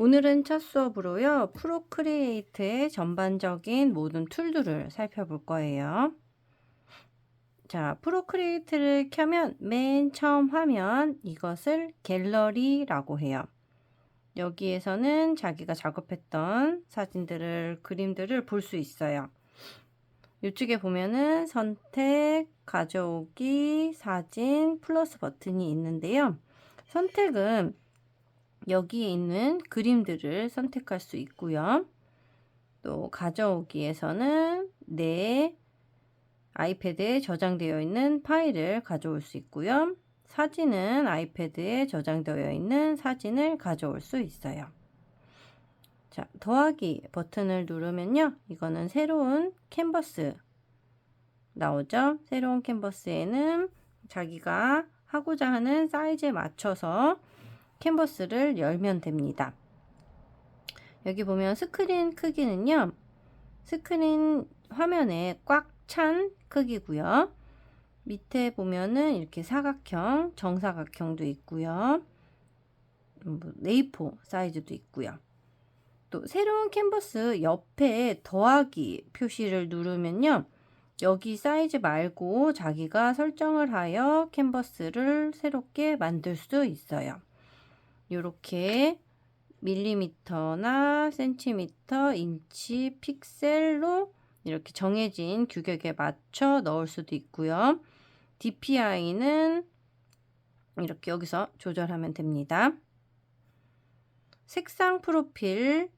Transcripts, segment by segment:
오늘은 첫 수업으로요. 프로크리에이트의 전반적인 모든 툴들을 살펴볼 거예요. 자, 프로크리에이트를 켜면 맨 처음 화면 이것을 갤러리라고 해요. 여기에서는 자기가 작업했던 사진들을, 그림들을 볼 수 있어요. 이쪽에 보면은 선택, 가져오기, 사진, 플러스 버튼이 있는데요. 선택은 여기에 있는 그림들을 선택할 수 있고요. 또 가져오기에서는 내 아이패드에 저장되어 있는 파일을 가져올 수 있고요. 사진은 아이패드에 저장되어 있는 사진을 가져올 수 있어요. 자, 더하기 버튼을 누르면요. 이거는 새로운 캔버스 나오죠. 새로운 캔버스에는 자기가 하고자 하는 사이즈에 맞춰서 캔버스를 열면 됩니다. 여기 보면 스크린 크기는요. 스크린 화면에 꽉 찬 크기고요. 밑에 보면은 이렇게 사각형, 정사각형도 있고요. 뭐 네이포 사이즈도 있고요. 또 새로운 캔버스 옆에 더하기 표시를 누르면요. 여기 사이즈 말고 자기가 설정을 하여 캔버스를 새롭게 만들 수 있어요. 이렇게 밀리미터나 센티미터, 인치, 픽셀로 이렇게 정해진 규격에 맞춰 넣을 수도 있고요. DPI는 이렇게 여기서 조절하면 됩니다. 색상 프로필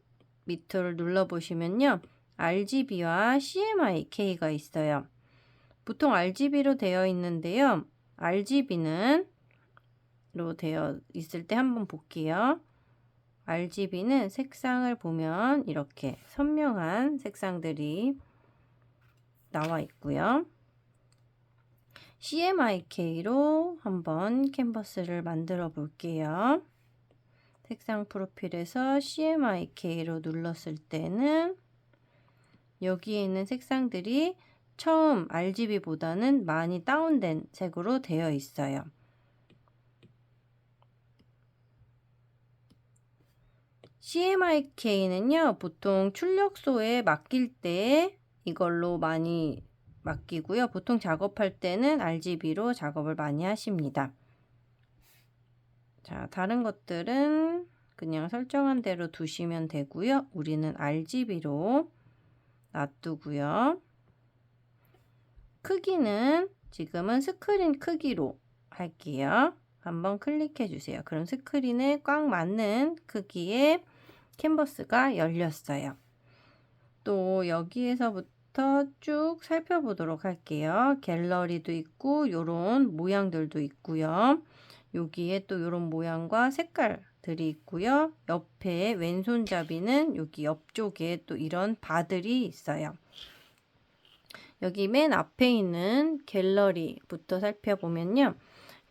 밑을 눌러보시면요. RGB와 CMYK가 있어요. 보통 RGB로 되어 있는데요. RGB는 로 되어 있을 때 한번 볼게요. RGB는 색상을 보면 이렇게 선명한 색상들이 나와 있고요. CMYK로 한번 캔버스를 만들어 볼게요. 색상 프로필에서 CMYK로 눌렀을 때는 여기에 있는 색상들이 처음 RGB보다는 많이 다운된 색으로 되어 있어요. CMYK는요, 보통 출력소에 맡길 때 이걸로 많이 맡기고요. 보통 작업할 때는 RGB로 작업을 많이 하십니다. 자, 다른 것들은 그냥 설정한 대로 두시면 되고요. 우리는 RGB로 놔두고요. 크기는 지금은 스크린 크기로 할게요. 한번 클릭해 주세요. 그럼 스크린에 꽉 맞는 크기의 캔버스가 열렸어요. 또 여기에서부터 쭉 살펴보도록 할게요. 갤러리도 있고 요런 모양들도 있고요. 여기에 또 요런 모양과 색깔들이 있고요. 옆에 왼손잡이는 여기 옆쪽에 또 이런 바들이 있어요. 여기 맨 앞에 있는 갤러리부터 살펴보면요.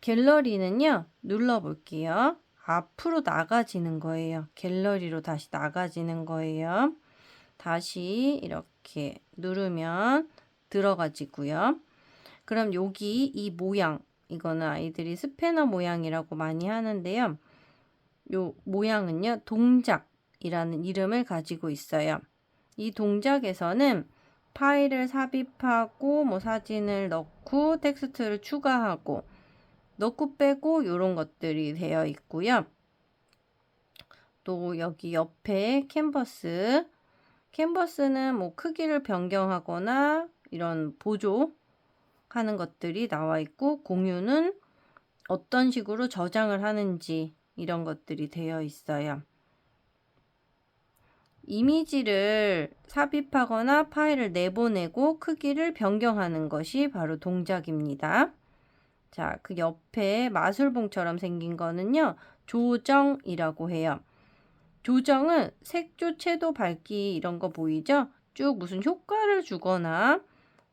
갤러리는요. 눌러 볼게요. 앞으로 나가지는 거예요. 갤러리로 다시 나가지는 거예요. 다시 이렇게 누르면 들어가지고요. 그럼 여기 이 모양, 이거는 아이들이 스패너 모양이라고 많이 하는데요. 요 모양은요, 동작이라는 이름을 가지고 있어요. 이 동작에서는 파일을 삽입하고 뭐 사진을 넣고 텍스트를 추가하고 넣고 빼고 이런 것들이 되어 있고요. 또 여기 옆에 캔버스 캔버스는 뭐 크기를 변경하거나 이런 보조하는 것들이 나와 있고 공유는 어떤 식으로 저장을 하는지 이런 것들이 되어 있어요. 이미지를 삽입하거나 파일을 내보내고 크기를 변경하는 것이 바로 동작입니다. 자, 그 옆에 마술봉처럼 생긴 거는요, 조정이라고 해요. 조정은 색조, 채도, 밝기 이런 거 보이죠? 쭉 무슨 효과를 주거나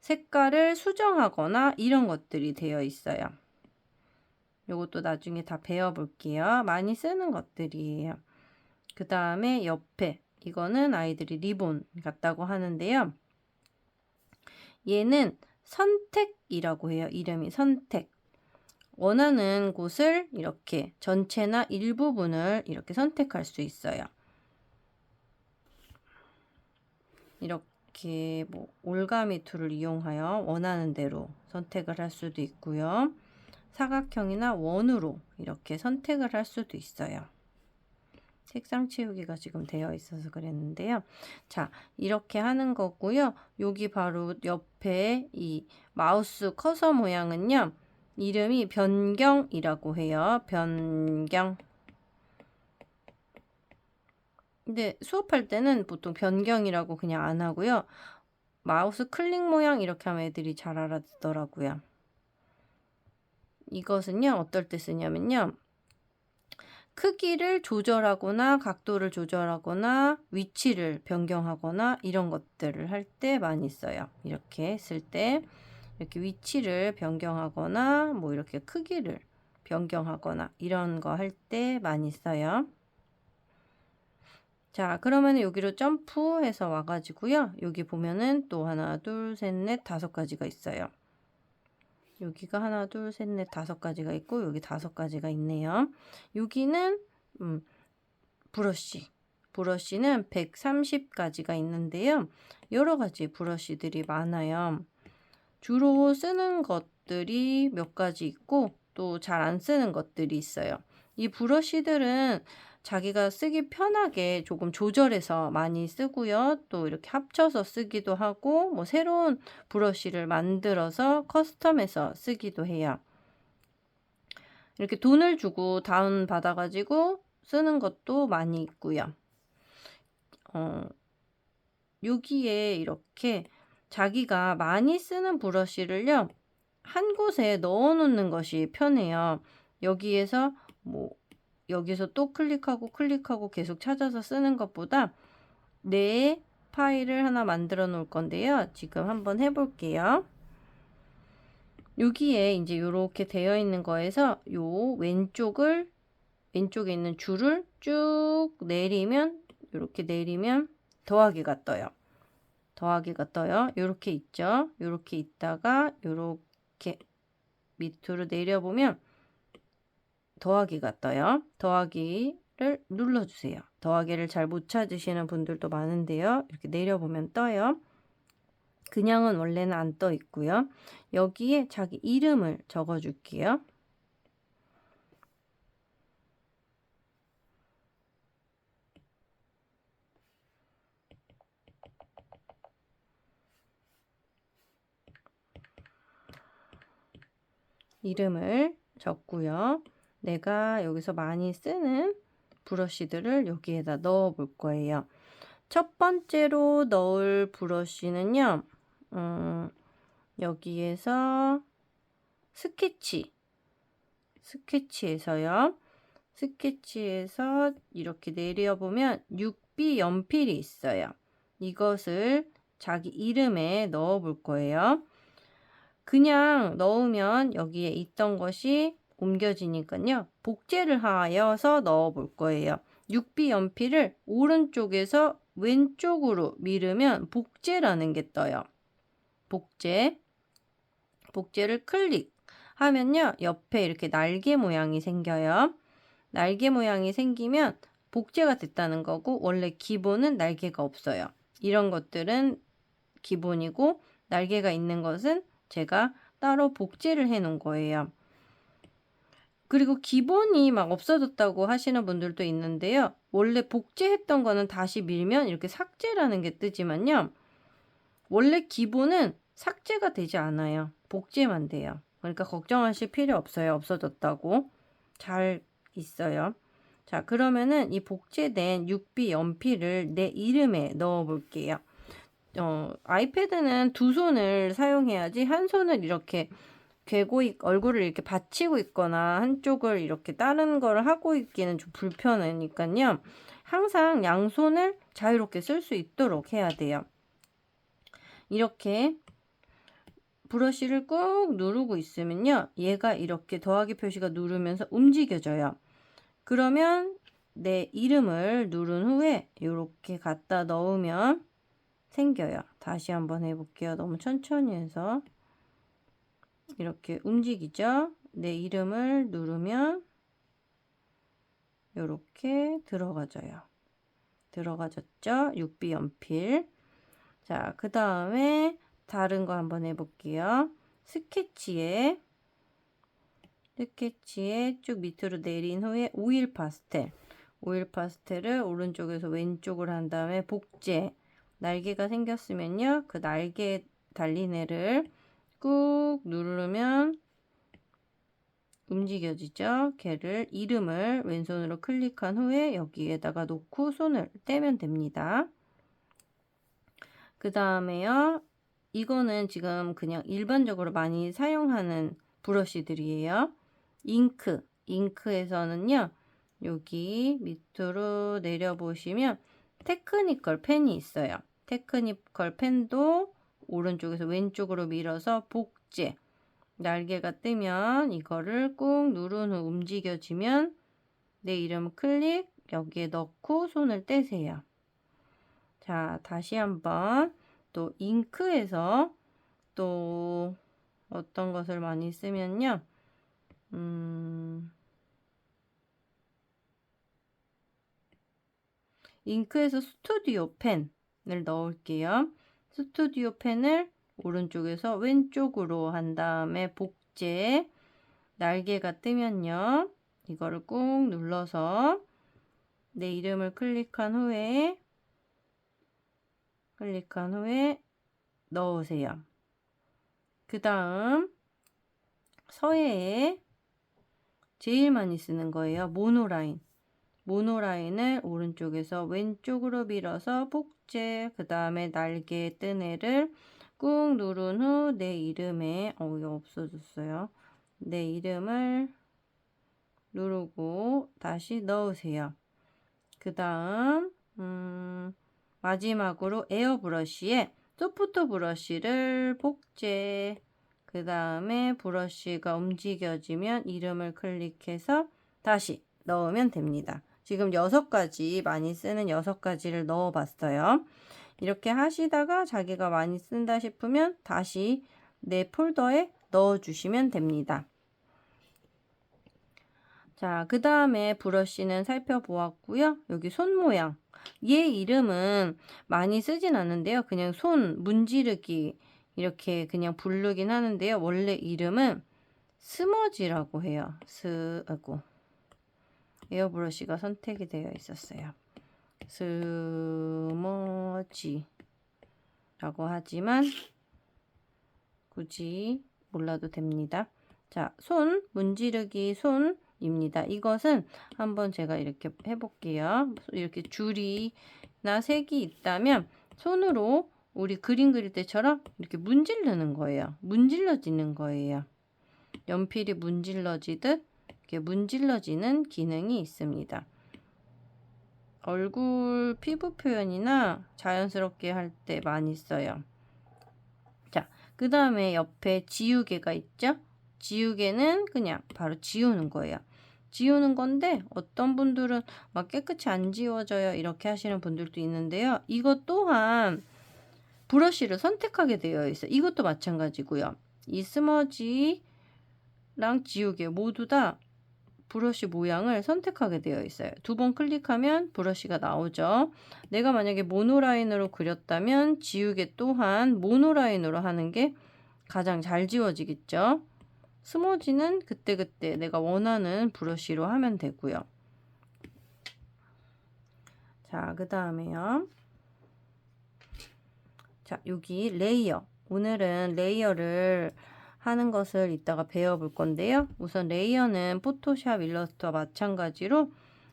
색깔을 수정하거나 이런 것들이 되어 있어요. 요것도 나중에 다 배워볼게요. 많이 쓰는 것들이에요. 그 다음에 옆에 이거는 아이들이 리본 같다고 하는데요. 얘는 선택이라고 해요. 이름이 선택. 원하는 곳을 이렇게 전체나 일부분을 이렇게 선택할 수 있어요. 이렇게 뭐 올가미 툴을 이용하여 원하는 대로 선택을 할 수도 있고요. 사각형이나 원으로 이렇게 선택을 할 수도 있어요. 색상 채우기가 지금 되어 있어서 그랬는데요. 자, 이렇게 하는 거고요. 여기 바로 옆에 이 마우스 커서 모양은요. 이름이 변경이라고 해요. 변경. 근데 수업할 때는 보통 변경이라고 그냥 안 하고요. 마우스 클릭 모양 이렇게 하면 애들이 잘 알아듣더라고요. 이것은요, 어떨 때 쓰냐면요. 크기를 조절하거나 각도를 조절하거나 위치를 변경하거나 이런 것들을 할 때 많이 써요. 이렇게 쓸 때 이렇게 위치를 변경하거나 뭐 이렇게 크기를 변경하거나 이런 거 할 때 많이 써요. 자, 그러면 여기로 점프해서 와가지고요. 여기 보면은 또 하나, 둘, 셋, 넷, 다섯 가지가 있어요. 여기가 하나, 둘, 셋, 넷, 다섯 가지가 있고 여기 다섯 가지가 있네요. 여기는 음, 브러쉬. 브러쉬는 130가지가 있는데요. 여러 가지 브러쉬들이 많아요. 주로 쓰는 것들이 몇 가지 있고 또 잘 안 쓰는 것들이 있어요. 이 브러쉬들은 자기가 쓰기 편하게 조금 조절해서 많이 쓰고요. 또 이렇게 합쳐서 쓰기도 하고 뭐 새로운 브러쉬를 만들어서 커스텀해서 쓰기도 해요. 이렇게 돈을 주고 다운 받아가지고 쓰는 것도 많이 있고요. 어, 여기에 이렇게 자기가 많이 쓰는 브러쉬를요. 한 곳에 넣어 놓는 것이 편해요. 여기에서 뭐 여기서 또 클릭하고 클릭하고 계속 찾아서 쓰는 것보다 내 파일을 하나 만들어 놓을 건데요. 지금 한번 해볼게요. 여기에 이제 이렇게 되어 있는 거에서 요 왼쪽을 왼쪽에 있는 줄을 쭉 내리면 이렇게 내리면 더하기가 떠요. 더하기가 떠요. 이렇게 있죠. 이렇게 있다가 이렇게 밑으로 내려보면 더하기가 떠요. 더하기를 눌러주세요. 더하기를 잘 못 찾으시는 분들도 많은데요. 이렇게 내려보면 떠요. 그냥은 원래는 안 떠 있고요. 여기에 자기 이름을 적어줄게요. 이름을 적고요. 내가 여기서 많이 쓰는 브러쉬들을 여기에다 넣어 볼 거예요. 첫 번째로 넣을 브러쉬는요. 음, 여기에서 스케치 스케치에서요. 스케치에서 이렇게 내려보면 6B 연필이 있어요. 이것을 자기 이름에 넣어 볼 거예요. 그냥 넣으면 여기에 있던 것이 옮겨지니까요. 복제를 하여서 넣어 볼 거예요. 6B 연필을 오른쪽에서 왼쪽으로 밀으면 복제라는 게 떠요. 복제. 복제를 클릭하면요. 옆에 이렇게 날개 모양이 생겨요. 날개 모양이 생기면 복제가 됐다는 거고 원래 기본은 날개가 없어요. 이런 것들은 기본이고 날개가 있는 것은 제가 따로 복제를 해 놓은 거예요. 그리고 기본이 막 없어졌다고 하시는 분들도 있는데요. 원래 복제했던 거는 다시 밀면 이렇게 삭제라는 게 뜨지만요. 원래 기본은 삭제가 되지 않아요. 복제만 돼요. 그러니까 걱정하실 필요 없어요. 없어졌다고. 잘 있어요. 자, 그러면은 이 복제된 6B 연필을 내 이름에 넣어 볼게요. 어, 아이패드는 두 손을 사용해야지 한 손을 이렇게 괴고 있, 얼굴을 이렇게 받치고 있거나 한쪽을 이렇게 다른 걸 하고 있기는 좀 불편하니까요. 항상 양손을 자유롭게 쓸 수 있도록 해야 돼요. 이렇게 브러쉬를 꾹 누르고 있으면요. 얘가 이렇게 더하기 표시가 누르면서 움직여져요. 그러면 내 이름을 누른 후에 이렇게 갖다 넣으면 생겨요. 다시 한번 해볼게요. 너무 천천히 해서. 이렇게 움직이죠. 내 이름을 누르면 이렇게 들어가져요. 들어가졌죠? 6B 연필. 자, 그 다음에 다른 거 한번 해볼게요. 스케치에 스케치에 쭉 밑으로 내린 후에 오일 파스텔 오일 파스텔을 오른쪽에서 왼쪽으로 한 다음에 복제 날개가 생겼으면요. 그 날개 달린 애를 꾹 누르면 움직여지죠. 걔를 이름을 왼손으로 클릭한 후에 여기에다가 놓고 손을 떼면 됩니다. 그 다음에요. 이거는 지금 그냥 일반적으로 많이 사용하는 브러쉬들이에요. 잉크, 잉크에서는요. 여기 밑으로 내려보시면 테크니컬 펜이 있어요. 테크니컬 펜도 오른쪽에서 왼쪽으로 밀어서 복제. 날개가 뜨면 이거를 꾹 누른 후 움직여지면 내 이름 클릭 여기에 넣고 손을 떼세요. 자, 다시 한번 또 잉크에서 또 어떤 것을 많이 쓰면요. 음, 잉크에서 스튜디오 펜을 넣을게요. 스튜디오 펜을 오른쪽에서 왼쪽으로 한 다음에 복제 날개가 뜨면요. 이거를 꾹 눌러서 내 이름을 클릭한 후에 클릭한 후에 넣으세요. 그 다음 서예에 제일 많이 쓰는 거예요. 모노라인. 모노라인을 오른쪽에서 왼쪽으로 밀어서 복제, 그 다음에 날개 뜬 애를 꾹 누른 후 내 이름에, 어, 이거 없어졌어요. 내 이름을 누르고 다시 넣으세요. 그 다음, 음, 마지막으로 에어 브러쉬에 소프트 브러쉬를 복제 그 다음에 브러쉬가 움직여지면 이름을 클릭해서 다시 넣으면 됩니다. 지금 여섯 가지 많이 쓰는 여섯 가지를 넣어 봤어요. 이렇게 하시다가 자기가 많이 쓴다 싶으면 다시 내 폴더에 넣어 주시면 됩니다. 자, 그 다음에 브러쉬는 살펴보았고요. 여기 손 모양. 얘 이름은 많이 쓰진 않는데요. 그냥 손 문지르기 이렇게 그냥 부르긴 하는데요. 원래 이름은 스머지라고 해요. 스, 아고 에어브러쉬가 선택이 되어 있었어요. 스머지라고 하지만 굳이 몰라도 됩니다. 자, 손, 문지르기 손, 입니다. 이것은 한번 제가 이렇게 해볼게요. 이렇게 줄이나 색이 있다면 손으로 우리 그림 그릴 때처럼 이렇게 문질르는 거예요. 문질러지는 거예요. 연필이 문질러지듯 문질러지는 기능이 있습니다. 얼굴 피부 표현이나 자연스럽게 할 때 많이 써요. 자, 그 다음에 옆에 지우개가 있죠? 지우개는 그냥 바로 지우는 거예요. 지우는 건데 어떤 분들은 막 깨끗이 안 지워져요 이렇게 하시는 분들도 있는데요. 이것 또한 브러쉬를 선택하게 되어 있어요. 이것도 마찬가지고요. 이 스머지랑 지우개 모두 다 브러쉬 모양을 선택하게 되어 있어요. 두 번 클릭하면 브러쉬가 나오죠. 내가 만약에 모노라인으로 그렸다면 지우개 또한 모노라인으로 하는 게 가장 잘 지워지겠죠. 스모지는 그때그때 내가 원하는 브러쉬로 하면 되고요. 자, 그 다음에요. 자, 여기 레이어. 오늘은 레이어를 하는 것을 이따가 배워볼 건데요. 우선 레이어는 포토샵 일러스트와 마찬가지로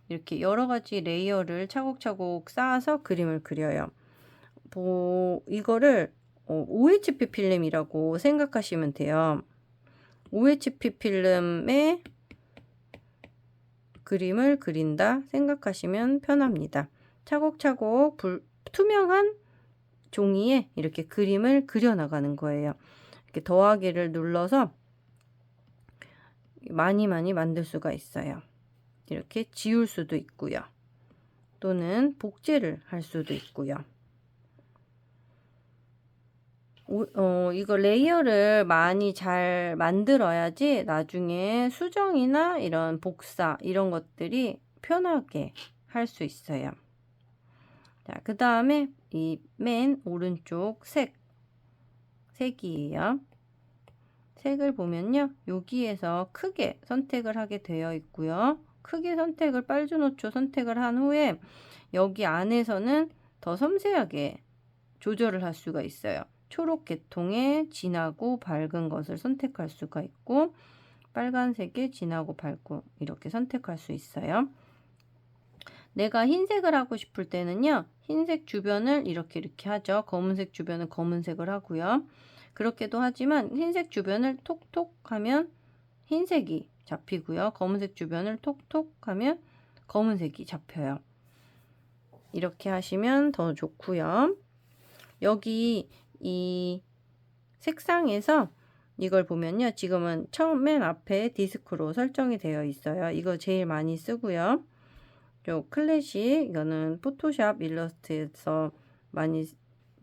이렇게 여러 가지 레이어를 차곡차곡 쌓아서 그림을 그려요. 뭐, 이거를 OHP 필름이라고 생각하시면 돼요. OHP 필름의 그림을 그린다 생각하시면 편합니다. 차곡차곡 불, 투명한 종이에 이렇게 그림을 그려나가는 거예요. 이렇게 더하기를 눌러서 많이 많이 만들 수가 있어요. 이렇게 지울 수도 있고요. 또는 복제를 할 수도 있고요. 어, 이거 레이어를 많이 잘 만들어야지 나중에 수정이나 이런 복사 이런 것들이 편하게 할 수 있어요. 자, 그 다음에 이 맨 오른쪽 색, 색이에요. 색을 보면요. 여기에서 크게 선택을 하게 되어 있고요. 크게 선택을 빨주노초 선택을 한 후에 여기 안에서는 더 섬세하게 조절을 할 수가 있어요. 초록 계통의 진하고 밝은 것을 선택할 수가 있고 빨간색의 진하고 밝고 이렇게 선택할 수 있어요. 내가 흰색을 하고 싶을 때는요. 흰색 주변을 이렇게 이렇게 하죠. 검은색 주변은 검은색을 하고요. 그렇게도 하지만 흰색 주변을 톡톡 하면 흰색이 잡히고요. 검은색 주변을 톡톡 하면 검은색이 잡혀요. 이렇게 하시면 더 좋고요. 여기 이 색상에서 이걸 보면요. 지금은 처음 맨 앞에 디스크로 설정이 되어 있어요. 이거 제일 많이 쓰고요. 요 클래식 이거는 포토샵 일러스트에서 많이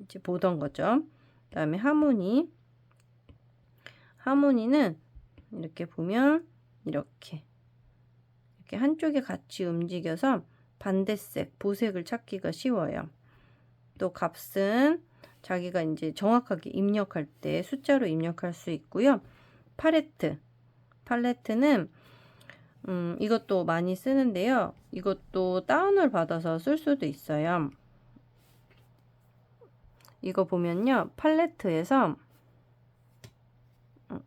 이제 보던 거죠. 그 다음에 하모니 하모니는 이렇게 보면 이렇게 이렇게 한쪽에 같이 움직여서 반대색 보색을 찾기가 쉬워요. 또 값은 자기가 이제 정확하게 입력할 때 숫자로 입력할 수 있고요. 팔레트 팔레트는 음, 이것도 많이 쓰는데요. 이것도 다운을 받아서 쓸 수도 있어요. 이거 보면요. 팔레트에서 음,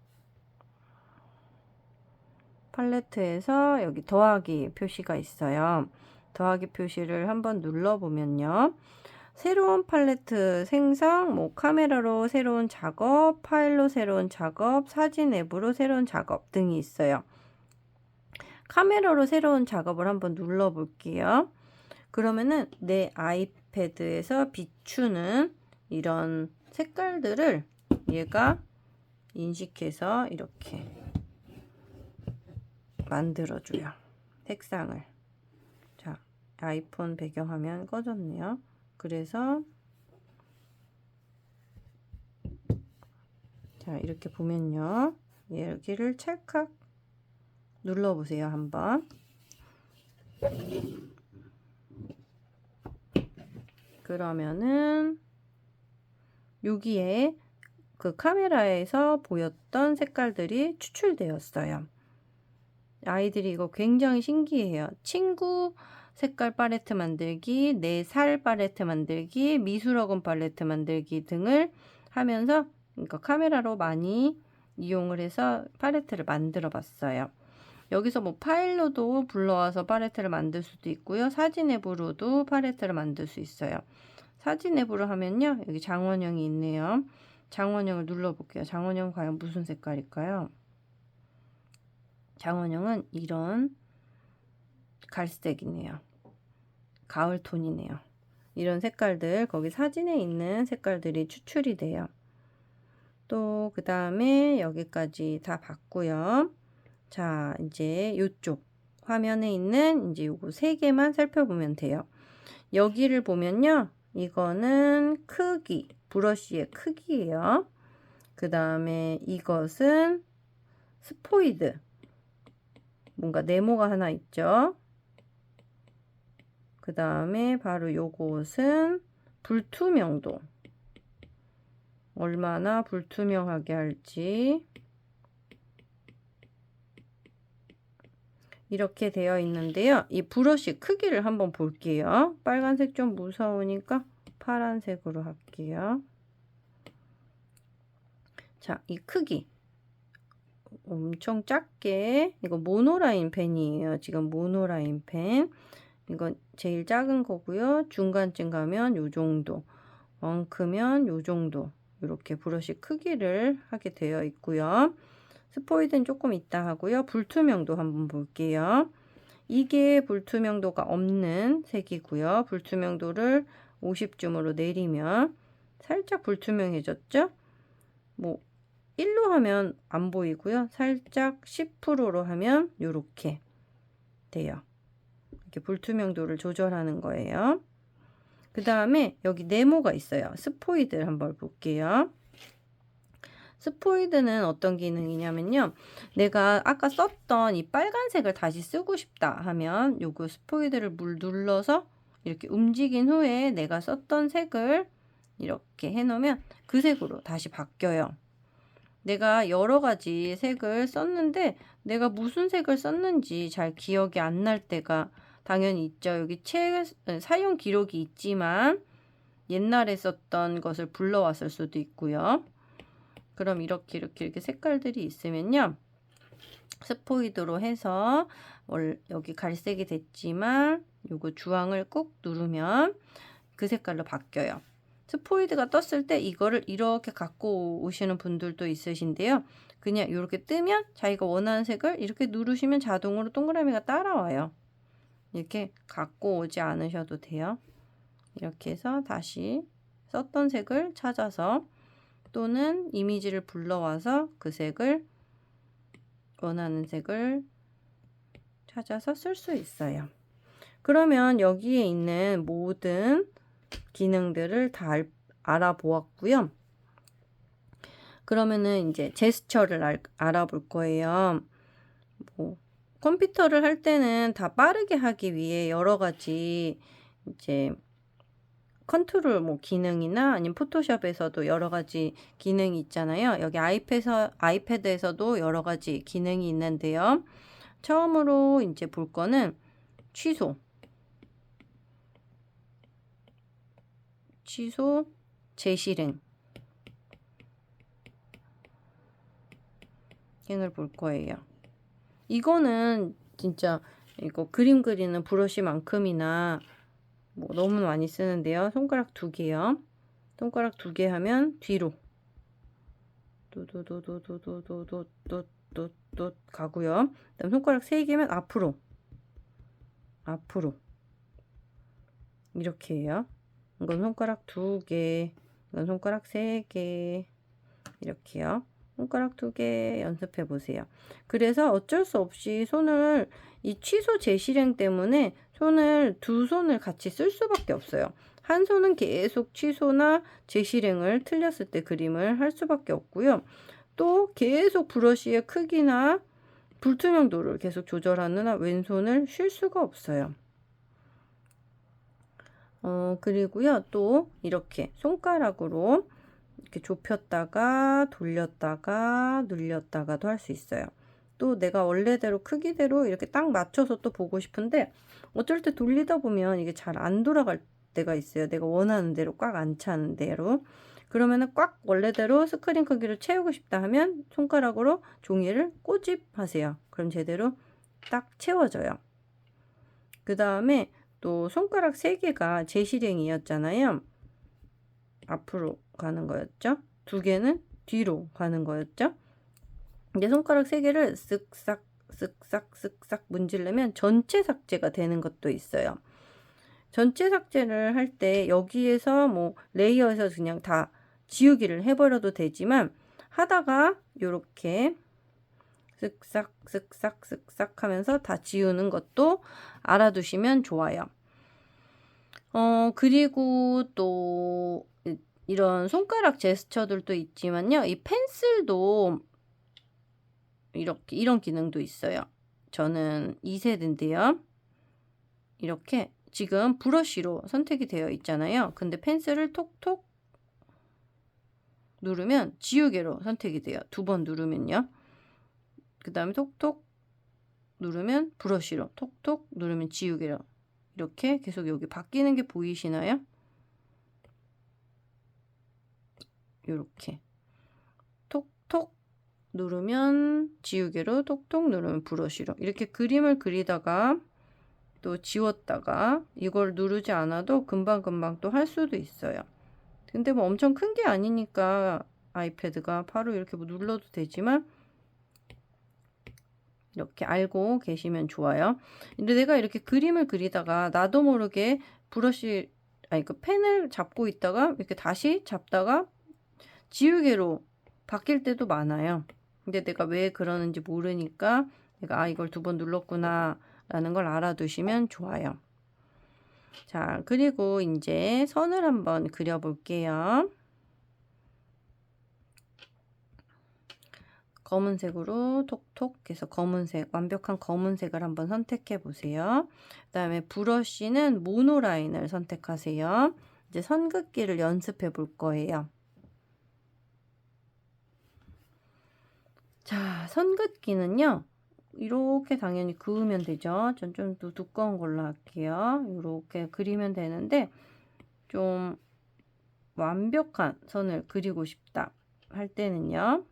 팔레트에서 여기 더하기 표시가 있어요. 더하기 표시를 한번 눌러보면요. 새로운 팔레트 생성, 뭐 카메라로 새로운 작업, 파일로 새로운 작업, 사진 앱으로 새로운 작업 등이 있어요. 카메라로 새로운 작업을 한번 눌러 볼게요. 그러면은 내 아이패드에서 비추는 이런 색깔들을 얘가 인식해서 이렇게 만들어줘요. 색상을. 자, 아이폰 배경화면 꺼졌네요. 그래서 자, 이렇게 보면요. 여기를 찰칵 눌러보세요, 한번. 그러면은 여기에 그 카메라에서 보였던 색깔들이 추출되었어요. 아이들이 이거 굉장히 신기해요. 친구 색깔 팔레트 만들기, 내 살 팔레트 만들기, 미술학원 팔레트 만들기 등을 하면서 그러니까 카메라로 많이 이용을 해서 팔레트를 만들어 봤어요. 여기서 뭐 파일로도 불러와서 팔레트를 만들 수도 있고요. 사진 앱으로도 팔레트를 만들 수 있어요. 사진 앱으로 하면요. 여기 장원영이 있네요. 장원영을 눌러볼게요. 장원영 과연 무슨 색깔일까요? 장원영은 이런 갈색이네요. 가을 톤이네요. 이런 색깔들, 거기 사진에 있는 색깔들이 추출이 돼요. 또, 그 다음에 여기까지 다 봤고요. 자, 이제 이쪽 화면에 있는 이제 요거 세 개만 살펴보면 돼요. 여기를 보면요. 이거는 크기, 브러쉬의 크기예요. 그 다음에 이것은 스포이드. 뭔가 네모가 하나 있죠. 그 다음에 바로 요것은 불투명도. 얼마나 불투명하게 할지. 이렇게 되어 있는데요. 이 브러쉬 크기를 한번 볼게요. 빨간색 좀 무서우니까 파란색으로 할게요. 자, 이 크기. 엄청 작게 이거 모노라인 펜이에요. 지금 모노라인 펜. 이건 제일 작은 거고요. 중간쯤 가면 요 정도. 원 크면 요 정도. 이렇게 브러쉬 크기를 하게 되어 있고요. 스포이드는 조금 있다 하고요. 불투명도 한번 볼게요. 이게 불투명도가 없는 색이고요. 불투명도를 50줌으로 내리면 살짝 불투명해졌죠? 뭐 1로 하면 안 보이고요. 살짝 10%로 하면 이렇게 돼요. 이렇게 불투명도를 조절하는 거예요. 그 다음에 여기 네모가 있어요. 스포이드를 한번 볼게요. 스포이드는 어떤 기능이냐면요. 내가 아까 썼던 이 빨간색을 다시 쓰고 싶다 하면 요거 스포이드를 물 눌러서 이렇게 움직인 후에 내가 썼던 색을 이렇게 해놓으면 그 색으로 다시 바뀌어요. 내가 여러 가지 색을 썼는데 내가 무슨 색을 썼는지 잘 기억이 안 날 때가 당연히 있죠. 여기 책 사용 기록이 있지만 옛날에 썼던 것을 불러왔을 수도 있고요. 그럼 이렇게 이렇게 이렇게 색깔들이 있으면요. 스포이드로 해서 여기 갈색이 됐지만 요거 주황을 꾹 누르면 그 색깔로 바뀌어요. 스포이드가 떴을 때 이거를 이렇게 갖고 오시는 분들도 있으신데요. 그냥 이렇게 뜨면 자기가 원하는 색을 이렇게 누르시면 자동으로 동그라미가 따라와요. 이렇게 갖고 오지 않으셔도 돼요. 이렇게 해서 다시 썼던 색을 찾아서 또는 이미지를 불러와서 그 색을 원하는 색을 찾아서 쓸 수 있어요. 그러면 여기에 있는 모든 기능들을 다 알, 알아보았고요. 그러면은 이제 제스처를 알, 알아볼 거예요. 뭐 컴퓨터를 할 때는 다 빠르게 하기 위해 여러 가지 이제 컨트롤 뭐 기능이나 아니면 포토샵에서도 여러 가지 기능이 있잖아요. 여기 아이패드, 아이패드에서도 여러 가지 기능이 있는데요. 처음으로 이제 볼 거는 취소. 취소, 재실행. 행을 볼 거예요. 이거는 진짜 이거 그림 그리는 브러쉬만큼이나 뭐 너무 많이 쓰는데요. 손가락 두 개요. 손가락 두 개 하면 뒤로 도도도도도도도도도도 가고요. 그다음 손가락 세 개면 앞으로 앞으로 이렇게 해요. 이건 손가락 두 개, 이건 손가락 세 개, 이렇게요. 손가락 두 개 연습해 보세요. 그래서 어쩔 수 없이 손을 이 취소 재실행 때문에 손을 두 손을 같이 쓸 수밖에 없어요. 한 손은 계속 취소나 재실행을 틀렸을 때 그림을 할 수밖에 없고요. 또 계속 브러쉬의 크기나 불투명도를 계속 조절하는 왼손을 쉴 수가 없어요. 어, 그리고요, 또 이렇게 손가락으로 이렇게 좁혔다가 돌렸다가 눌렸다가도 할 수 있어요. 또 내가 원래대로 크기대로 이렇게 딱 맞춰서 또 보고 싶은데 어쩔 때 돌리다 보면 이게 잘 안 돌아갈 때가 있어요. 내가 원하는 대로 꽉 안 차는 대로. 그러면은 꽉 원래대로 스크린 크기를 채우고 싶다 하면 손가락으로 종이를 꼬집하세요. 그럼 제대로 딱 채워져요. 그 다음에 또 손가락 3개가 재실행이었잖아요. 앞으로 가는 거였죠. 두 개는 뒤로 가는 거였죠. 이제 손가락 3개를 쓱싹 쓱싹 쓱싹 문지르면 전체 삭제가 되는 것도 있어요. 전체 삭제를 할 때 여기에서 뭐 레이어에서 그냥 다 지우기를 해버려도 되지만 하다가 이렇게 쓱싹 쓱싹 쓱싹 하면서 다 지우는 것도 알아두시면 좋아요. 어, 그리고 또 이런 손가락 제스처들도 있지만요. 이 펜슬도 이렇게 이런 기능도 있어요. 저는 2세대인데요. 이렇게 지금 브러쉬로 선택이 되어 있잖아요. 근데 펜슬을 톡톡 누르면 지우개로 선택이 돼요. 두 번 누르면요. 그 다음에 톡톡 누르면 브러쉬로 톡톡 누르면 지우개로 이렇게 계속 여기 바뀌는 게 보이시나요? 이렇게 누르면 지우개로 톡톡 누르면 브러쉬로 이렇게 그림을 그리다가 또 지웠다가 이걸 누르지 않아도 금방금방 또 할 수도 있어요. 근데 뭐 엄청 큰 게 아니니까 아이패드가 바로 이렇게 뭐 눌러도 되지만 이렇게 알고 계시면 좋아요. 근데 내가 이렇게 그림을 그리다가 나도 모르게 브러쉬 아니 그 펜을 잡고 있다가 이렇게 다시 잡다가 지우개로 바뀔 때도 많아요. 근데 내가 왜 그러는지 모르니까 내가 아 이걸 두 번 눌렀구나 라는 걸 알아두시면 좋아요. 자, 그리고 이제 선을 한번 그려 볼게요. 검은색으로 톡톡 해서 검은색, 완벽한 검은색을 한번 선택해 보세요. 그 다음에 브러쉬는 모노라인을 선택하세요. 이제 선긋기를 연습해 볼 거예요. 자, 선긋기는요. 이렇게 당연히 그으면 되죠. 전 좀 더 두꺼운 걸로 할게요. 이렇게 그리면 되는데 좀 완벽한 선을 그리고 싶다 할 때는요.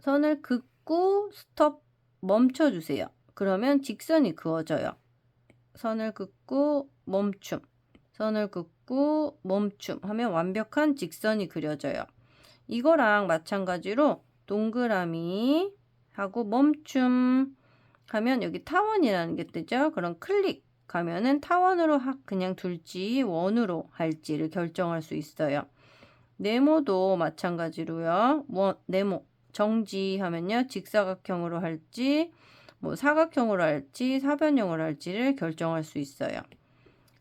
선을 긋고 스톱 멈춰 주세요. 그러면 직선이 그어져요. 선을 긋고 멈춤. 선을 긋고 멈춤 하면 완벽한 직선이 그려져요. 이거랑 마찬가지로 동그라미 하고 멈춤 하면 여기 타원이라는 게 뜨죠. 그럼 클릭 가면은 타원으로 하- 그냥 둘지 원으로 할지를 결정할 수 있어요. 네모도 마찬가지로요. 원, 네모 정지 하면요. 직사각형으로 할지 뭐 사각형으로 할지 사변형으로 할지를 결정할 수 있어요.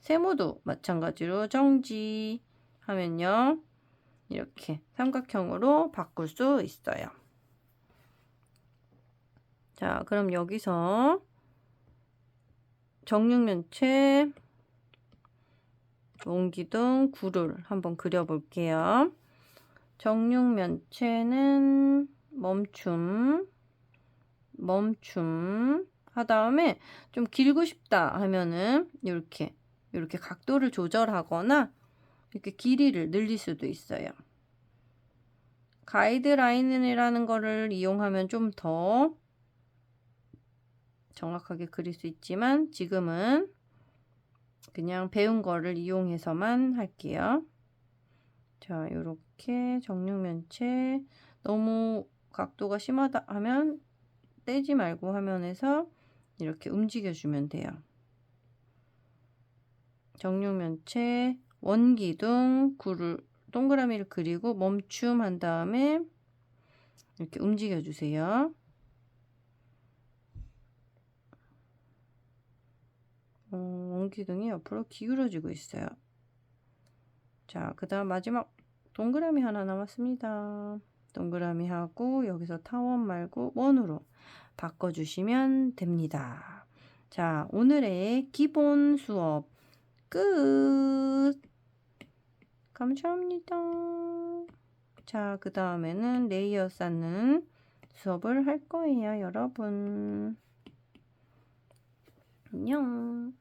세모도 마찬가지로 정지 하면요. 이렇게 삼각형으로 바꿀 수 있어요. 자, 그럼 여기서 정육면체 옹기둥 구를 한번 그려볼게요. 정육면체는 멈춤, 멈춤 하 다음에 좀 길고 싶다 하면은 이렇게 이렇게 각도를 조절하거나 이렇게 길이를 늘릴 수도 있어요. 가이드라인이라는 거를 이용하면 좀 더 정확하게 그릴 수 있지만 지금은 그냥 배운 거를 이용해서만 할게요. 자, 이렇게 정육면체 너무 각도가 심하다 하면 떼지 말고 화면에서 이렇게 움직여주면 돼요. 정육면체 원기둥 구를 동그라미를 그리고 멈춤 한 다음에 이렇게 움직여 주세요. 어, 원기둥이 옆으로 기울어지고 있어요. 자, 그 다음 마지막 동그라미 하나 남았습니다. 동그라미 하고 여기서 타원 말고 원으로 바꿔주시면 됩니다. 자, 오늘의 기본 수업 끝! 감사합니다. 자, 그 다음에는 레이어 쌓는 수업을 할 거예요, 여러분. 안녕.